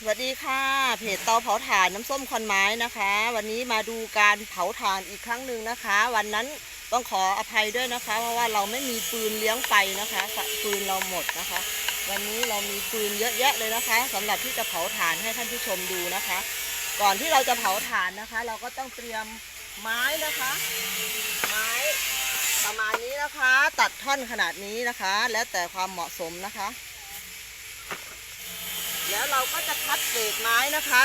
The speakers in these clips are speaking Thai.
สวัสดีค่ะ เพจเตาเผาถ่านน้ำส้มควันไม้นะคะ วันนี้มาดูการเผาถ่านอีกครั้งหนึ่งนะคะ วันนั้นต้องขออภัยด้วยนะคะ เพราะว่าเราไม่มีฟืนเลี้ยงไฟนะคะฟืนเราหมดนะคะ วันนี้เรามีฟืนเยอะแยะเลยนะคะสำหรับที่จะเผาถ่านให้ท่านผู้ชมดูนะคะ ก่อนที่เราจะเผาถ่านนะคะ เราก็ต้องเตรียมไม้นะคะ ไม้ประมาณนี้นะคะ ตัดท่อนขนาดนี้นะคะ แล้วแต่ความเหมาะสมนะคะ แล้วเราก็จะคัดเกรดไม้นะคะ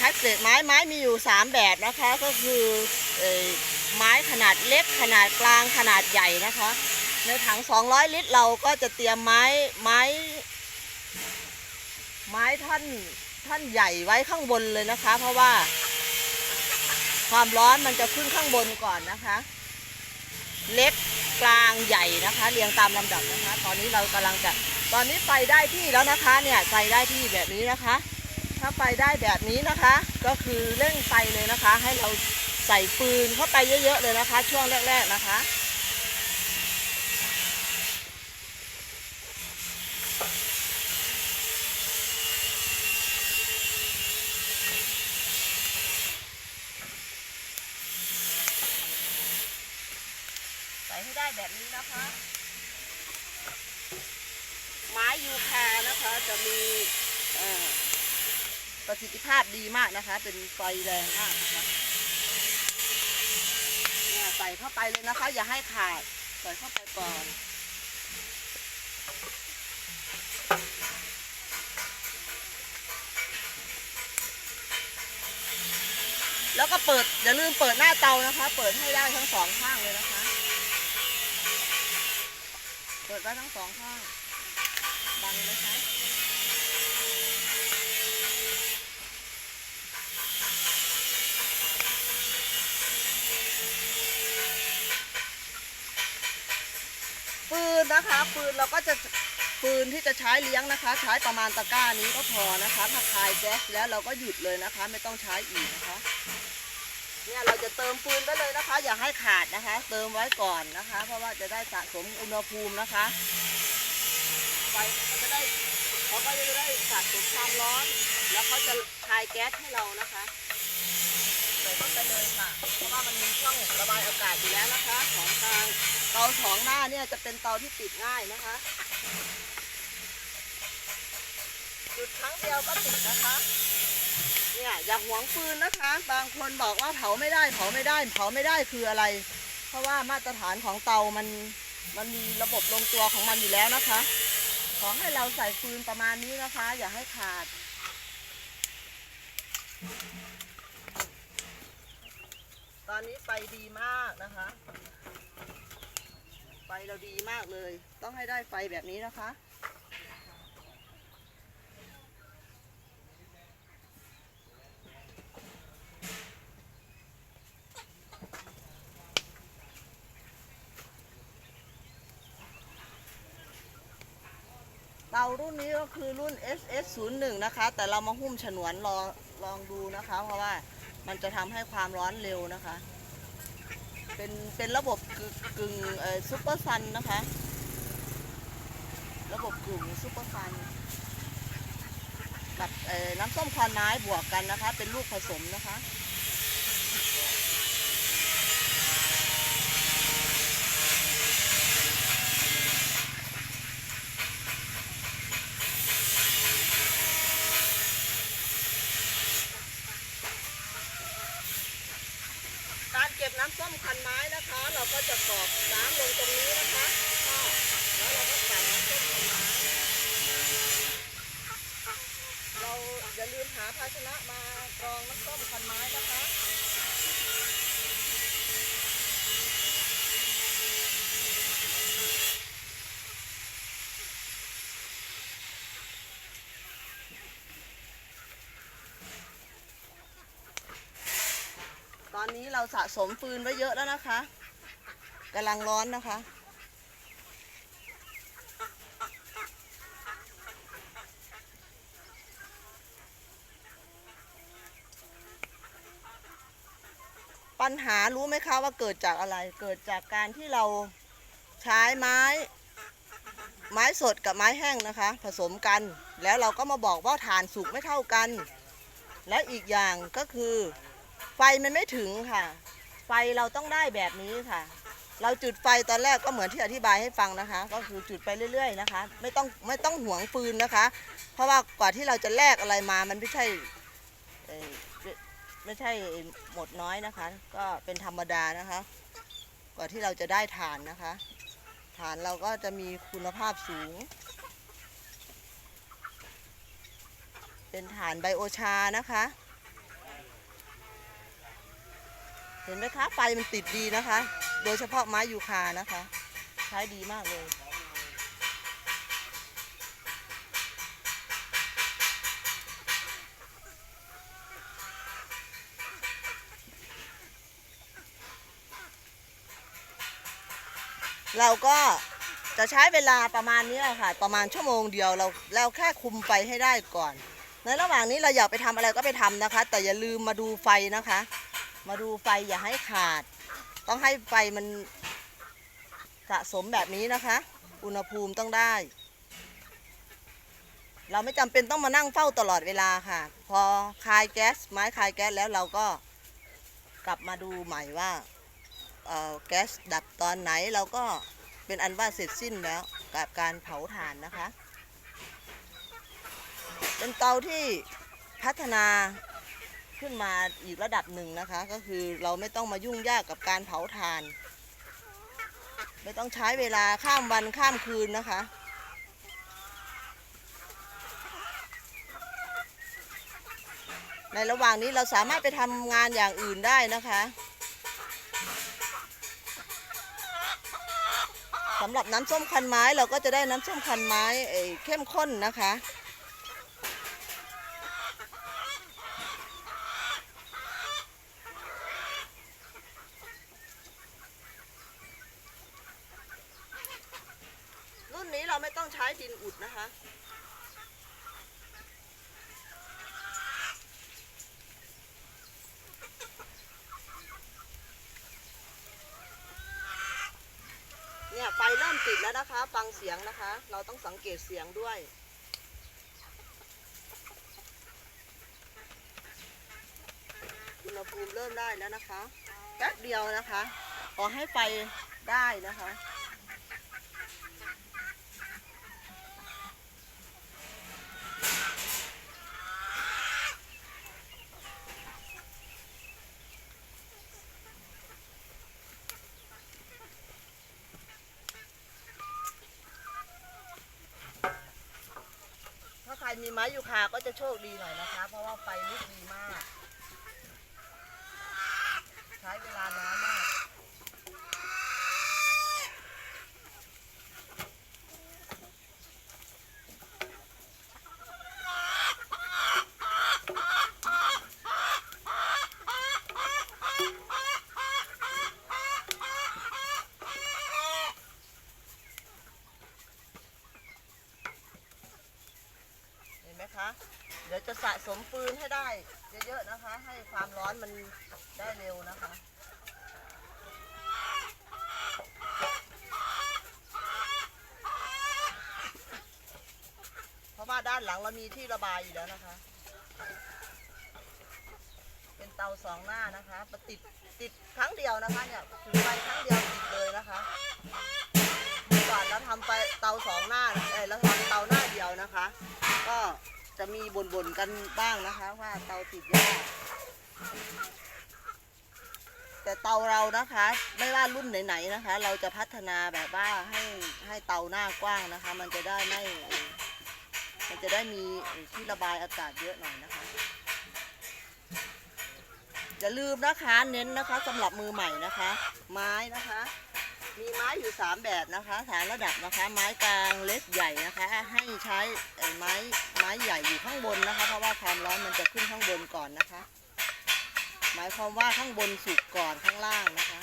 คัดเกรดไม้ไม้มีอยู่ 3 แบบนะคะ ก็คือเอ่อไม้ขนาดเล็กขนาดกลางขนาดใหญ่นะคะ ในถัง 200 ลิตร เราก็จะเตรียมไม้ไม้ ไม้ท่อนท่อนใหญ่ไว้ข้างบนเลยนะคะ เพราะว่า ความร้อนมันจะขึ้นข้างบนก่อนนะคะ เล็กกลางใหญ่นะคะ เรียงตามลำดับนะคะ ตอนนี้เรากำลังจะ ตอนนี้ไฟได้ที่แล้วนะคะเนี่ยไฟได้ที่แบบนี้นะคะ ถ้าไฟได้แบบนี้นะคะ ก็คือเร่งไฟเลยนะคะ ให้เราใส่ฟืนเข้าไปเยอะๆเลยนะคะ ช่วงแรกๆนะคะใส่ให้ได้แบบนี้นะคะ ไม้ยูคานะคะจะมีประสิทธิภาพดีมากนะคะ เป็นไฟแรงมากนะคะเนี่ยใส่เข้าไปเลยนะคะ อย่าให้ขาดใส่เข้าไปก่อนแล้วก็เปิดอย่าลืมเปิดหน้าเตานะคะ เปิดให้ได้ทั้งสองข้างเลยนะคะ เปิดไว้ทั้งสองข้าง บังนะคะปืนนะคะปืนเราก็จะปืนที่จะใช้เลี้ยงนะคะ ใช้ประมาณตะกร้านี้ก็พอนะคะ ถ้าคายแก๊สแล้วเราก็หยุดเลยนะคะ ไม่ต้องใช้อีกนะคะเนี่ยเราจะเติมปืนไปเลยนะคะ อย่าให้ขาดนะคะ เติมไว้ก่อนนะคะ เพราะว่าจะได้สะสมอุณหภูมินะคะ ไฟมันก็จะได้เขาก็จะได้สะสมความร้อน แล้วเขาจะคายแก๊สให้เรานะคะใส่เข้าไปเลยค่ะ เพราะว่ามันมีช่องระบายอากาศอยู่แล้วนะคะของทางเตาสองหน้าเนี่ยจะเป็นเตาที่ติดง่ายนะคะ จุดครั้งเดียวก็ติดนะคะเนี่ยอย่าหวงฟืนนะคะ บางคนบอกว่าเผาไม่ได้เผาไม่ได้เผาไม่ได้คืออะไร เพราะว่ามาตรฐานของเตามันมันมีระบบลงตัวของมันอยู่แล้วนะคะ อให้เราใส่ฟืนประมาณนี้นะคะ อย่าให้ขาด ตอนนี้ไฟดีมากนะคะ ไฟเราดีมากเลย ต้องให้ได้ไฟแบบนี้นะคะ เตารุ่นนี้ก็คือรุ่น SS 0 1นะคะ แต่เรามาหุ้มฉนวนลองลองดูนะคะ เพราะว่ามันจะทำให้ความร้อนเร็วนะคะ เป็นเป็นระบบกึ่งกึ่งเอ่อซุปเปอร์ซันนะคะ ระบบกึ่งซุปเปอร์ซันกับเอ่อน้ำส้มควันไม้บวกกันนะคะ เป็นลูกผสมนะคะ การเก็บน้ำส้มคันไม้นะคะ เราก็จะกรอกน้ำลงตรงนี้นะคะก็แล้วเราก็กันน้ำส้มคันไม้เราอย่าลืมหา ภาชนะมากรองน้ำส้มคันไม้นะคะตอนนี้เราสะสมฟืนไว้เยอะแล้วนะคะกำลังร้อนนะคะ ปัญหารู้ไหมคะว่าเกิดจากอะไร เกิดจากการที่เราใช้ไม้ ไม้สดกับไม้แห้งนะคะ ผสมกัน แล้วเราก็มาบอกว่าฐานสุกไม่เท่ากัน และอีกอย่างก็คือ ไฟมันไม่ถึงค่ะ ไฟเราต้องได้แบบนี้ค่ะ เราจุดไฟตอนแรกก็เหมือนที่อธิบายให้ฟังนะคะ ก็คือจุดไปเรื่อย ๆ นะคะ ไม่ต้องไม่ต้องหวงฟืนนะคะ เพราะว่ากว่าที่เราจะแลกอะไรมามันไม่ใช่ ไม่ไม่ใช่หมดน้อยนะคะ ก็เป็นธรรมดานะคะ กว่าที่เราจะได้ฐานนะคะ ฐานเราก็จะมีคุณภาพสูง เป็นฐานไบโอชานะคะ เห็นไหมคะไฟมันติดดีนะคะ โดยเฉพาะไม้ยูคานะคะ ใช้ดีมากเลย เราก็จะใช้เวลาประมาณนี้ค่ะ ประมาณชั่วโมงเดียวเราเราแค่คุมไฟให้ได้ก่อน ในระหว่างนี้เราอยากไปทำอะไรก็ไปทำนะคะ แต่อย่าลืมมาดูไฟนะคะ มาดูไฟอย่าให้ขาด ต้องให้ไฟมันสะสมแบบนี้นะคะ อุณหภูมิต้องได้ เราไม่จำเป็นต้องมานั่งเฝ้าตลอดเวลาค่ะ พอคลายแก๊สไม้คลายแก๊สแล้วเราก็กลับมาดูใหม่ว่า แก๊สดับตอนไหนเราก็เป็นอันว่าเสร็จสิ้นแล้วกับการเผาถ่านนะคะ เป็นเตาที่พัฒนาขึ้นมาอีกระดับหนึ่งนะคะ ก็คือเราไม่ต้องมายุ่งยากกับการเผาถ่าน ไม่ต้องใช้เวลาข้ามวันข้ามคืนนะคะในระหว่างนี้เราสามารถไปทำงานอย่างอื่นได้นะคะ สำหรับน้ำส้มคันไม้เราก็จะได้น้ำส้มคันไม้เอ่อเข้มข้นนะคะ รุ่นนี้เราไม่ต้องใช้ดินอุดนะคะ เนี่ยไฟเริ่มติด แล้วนะคะ ฟังเสียงนะคะ เราต้องสังเกตเสียงด้วย อุณหภูมิเริ่มได้แล้วนะคะแป๊บเดียวนะคะ ขอให้ไฟได้นะคะ มีไม้ยูคาก็จะโชคดีหน่อยนะคะ เพราะว่าไฟลุกดีมาก ใช้เวลาน้อยมาก เห็ นไหมคะ เดี๋ยวจะสะสมฟืนให้ได้เยอะๆนะคะ ให้ความร้อนมันได้เร็วนะคะเพราะว่าด้านหลังเรามีที่ระบายอยู่แล้วนะคะ เป็นเตาสองหน้านะคะประติดติดครั้งเดียวนะคะเนี่ยถือไฟครั้งเดียวติดเลยนะคะก่อนเราทำไปเตาสองหน้าเอ้ยเราทำเตาหน้าเดียวนะคะ ก็ จะมีบ่นๆกันบ้างนะคะ ว่าเตาติดยากแต่เตาเรานะคะ ไม่ว่ารุ่นไหนๆนะคะ เราจะพัฒนาแบบว่าให้ให้เตาหน้ากว้างนะคะ มันจะได้ไม่ มันจะได้มีที่ระบายอากาศเยอะหน่อยนะคะอย่าลืมนะคะเน้นนะคะสำหรับมือใหม่นะคะ ไม้นะคะ มีไม้อยู่ 3 แบบนะคะฐานระดับนะคะ ไม้กลางเล็กใหญ่นะคะ ให้ใช้ไม้ไม้ใหญ่อยู่ข้างบนนะคะ เพราะว่าความร้อนมันจะขึ้นข้างบนก่อนนะคะ หมายความว่าข้างบนสุกก่อนข้างล่างนะคะ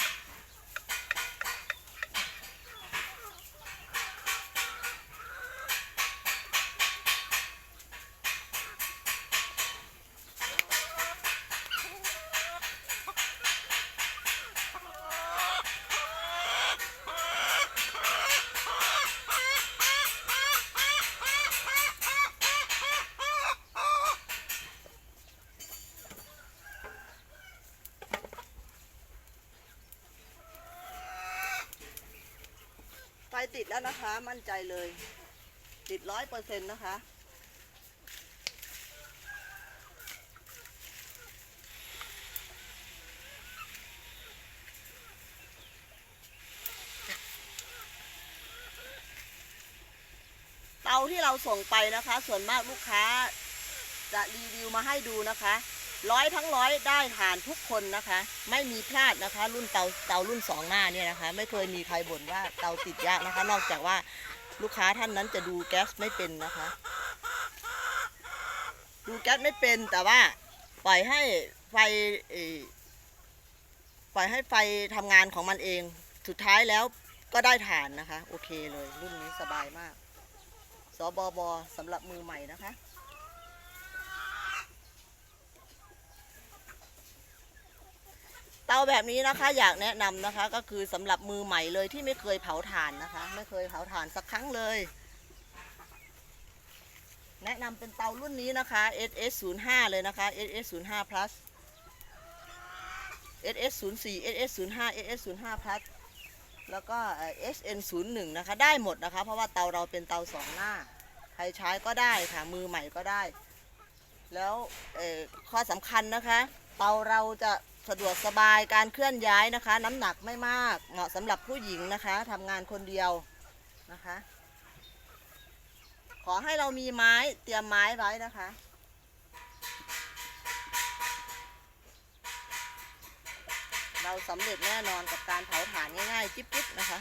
ติดแล้วนะคะ มั่นใจเลย ติดร้อยเปอร์เซ็นต์นะคะ เตาที่เราส่งไปนะคะ ส่วนมากลูกค้าจะรีวิวมาให้ดูนะคะ ร้อยทั้งร้อยได้ทานทุกคนนะคะ ไม่มีพลาดนะคะ รุ่นเตาเตารุ่นสองหน้าเนี่ยนะคะ ไม่เคยมีใครบ่นว่าเตาติดยากนะคะ นอกจากว่าลูกค้าท่านนั้นจะดูแก๊สไม่เป็นนะคะ ดูแก๊สไม่เป็นแต่ว่าปล่อยให้ไฟปล่อยให้ไฟทำงานของมันเอง สุดท้ายแล้วก็ได้ฐานนะคะ โอเคเลยรุ่นนี้สบายมาก สบอบสำหรับมือใหม่นะคะ เตาแบบนี้นะคะ อยากแนะนำนะคะ ก็คือสำหรับมือใหม่เลยที่ไม่เคยเผาถ่านนะคะ ไม่เคยเผาถ่านสักครั้งเลย แนะนำเป็นเตารุ่นนี้นะคะ SS 0 5เลยนะคะ SS 0 5 plus SS 0 4 SS 0 5 SS 0 5 plus แล้วก็ SN 0 1นะคะ ได้หมดนะคะ เพราะว่าเตาเราเป็นเตาสองหน้า ใครใช้ก็ได้ค่ะ มือใหม่ก็ได้ แล้วข้อสำคัญนะคะ เตาเราจะ สะดวกสบายการเคลื่อนย้ายนะคะ น้ำหนักไม่มากเหมาะสำหรับผู้หญิงนะคะทำงานคนเดียวนะคะ ขอให้เรามีไม้เตรียมไม้ไว้นะคะ เราสำเร็จแน่นอนกับการเผาถ่านง่ายๆ จิ๊บๆนะคะ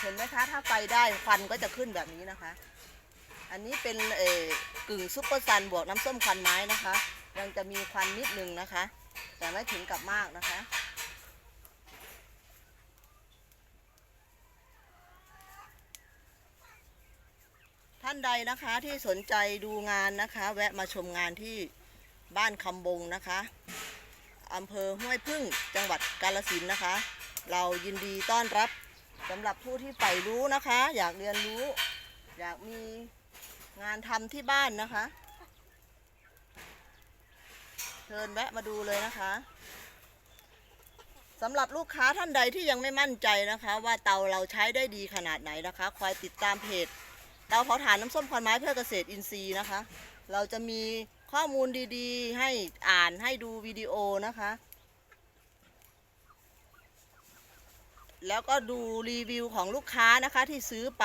เห็นไหมคะ ถ้าไฟได้ควันก็จะขึ้นแบบนี้นะคะ อันนี้เป็นเอ่อกึ่งซุปเปอร์ซันบวกน้ำส้มควันไม้นะคะ ยังจะมีควันนิดนึงนะคะ แต่ไม่ถึงกับมากนะคะท่านใดนะคะที่สนใจดูงานนะคะ แวะมาชมงานที่บ้านคำบงนะคะอำเภอห้วยพึ่งจังหวัดกาลสินนะคะ เรายินดีต้อนรับสำหรับผู้ที่ใฝ่รู้นะคะ อยากเรียนรู้ อยากมี งานทำที่บ้านนะคะเชิญแวะมาดูเลยนะคะสำหรับลูกค้าท่านใดที่ยังไม่มั่นใจนะคะ ว่าเตาเราใช้ได้ดีขนาดไหนนะคะคอยติดตามเพจเตาเผาถ่านน้ำส้มควันไม้เพื่อเกษตรอินทรีย์นะคะ เราจะมีข้อมูลดีๆ ให้อ่านให้ดูวิดีโอนะคะ แล้วก็ดูรีวิวของลูกค้านะคะที่ซื้อไป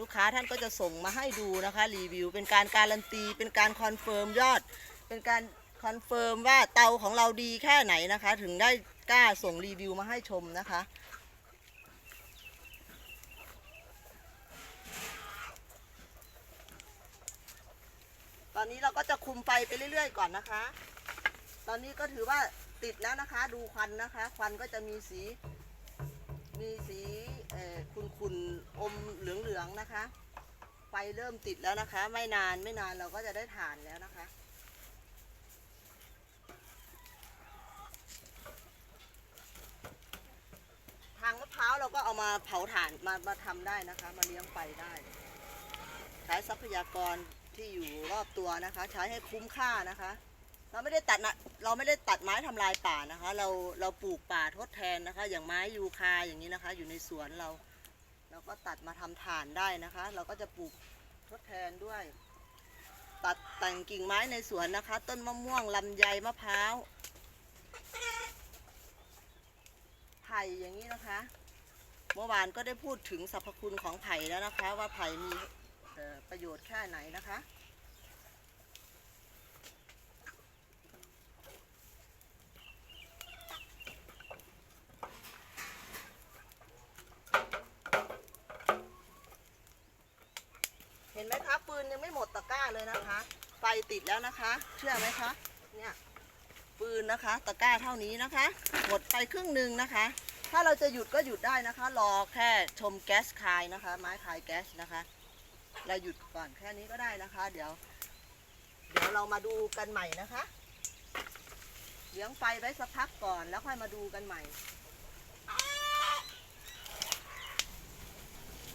ลูกค้าท่านก็จะส่งมาให้ดูนะคะรีวิว เป็นการการันตี เป็นการคอนเฟิร์มยอด เป็นการคอนเฟิร์มว่าเตาของเราดีแค่ไหนนะคะ ถึงได้กล้าส่งรีวิวมาให้ชมนะคะตอนนี้เราก็จะคุมไฟไปเรื่อย ๆ ก่อนนะคะ ตอนนี้ก็ถือว่าติดแล้วนะคะ ดูควันนะคะ ควันก็จะมีสี มีสีเอ่อขุ่นอมเหลืองๆนะคะ ไฟเริ่มติดแล้วนะคะ ไม่นานไม่นานเราก็จะได้ถ่านแล้วนะคะ ทางมะพร้าวเราก็เอามาเผาถ่านมามาทำได้นะคะ มาเลี้ยงไฟได้ ใช้ทรัพยากรที่อยู่รอบตัวนะคะ ใช้ให้คุ้มค่านะคะ เราไม่ได้ตัดนะเราไม่ได้ตัดไม้ทำลายป่านะคะ เราเราปลูกป่าทดแทนนะคะ อย่างไม้ยูคาอย่างนี้นะคะ อยู่ในสวนเรา เราก็ตัดมาทำถ่านได้นะคะ เราก็จะปลูกทดแทนด้วย ตัดแต่งกิ่งไม้ในสวนนะคะ ต้นมะม่วงลำไยมะพร้าวไผ่อย่างนี้นะคะ เมื่อวานก็ได้พูดถึงสรรพคุณของไผ่แล้วนะคะ ว่าไผ่มีประโยชน์แค่ไหนนะคะ ห็นไหมคะปืนยังไม่หมดตะกร้าเลยนะคะ ไฟติดแล้วนะคะ เชื่อไหมคะเนี่ยปืนนะคะ ตะกร้าเท่านี้นะคะ หมดไปครึ่งหนึ่งนะคะ ถ้าเราจะหยุดก็หยุดได้นะคะ รอแค่ชมแก๊สคายนะคะ ไม้คายแก๊สนะคะ เราหยุดก่อนแค่นี้ก็ได้นะคะ เดี๋ยว เดี๋ยวเรามาดูกันใหม่นะคะเลี้ยงไฟไว้สักพักก่อนแล้วค่อยมาดูกันใหม่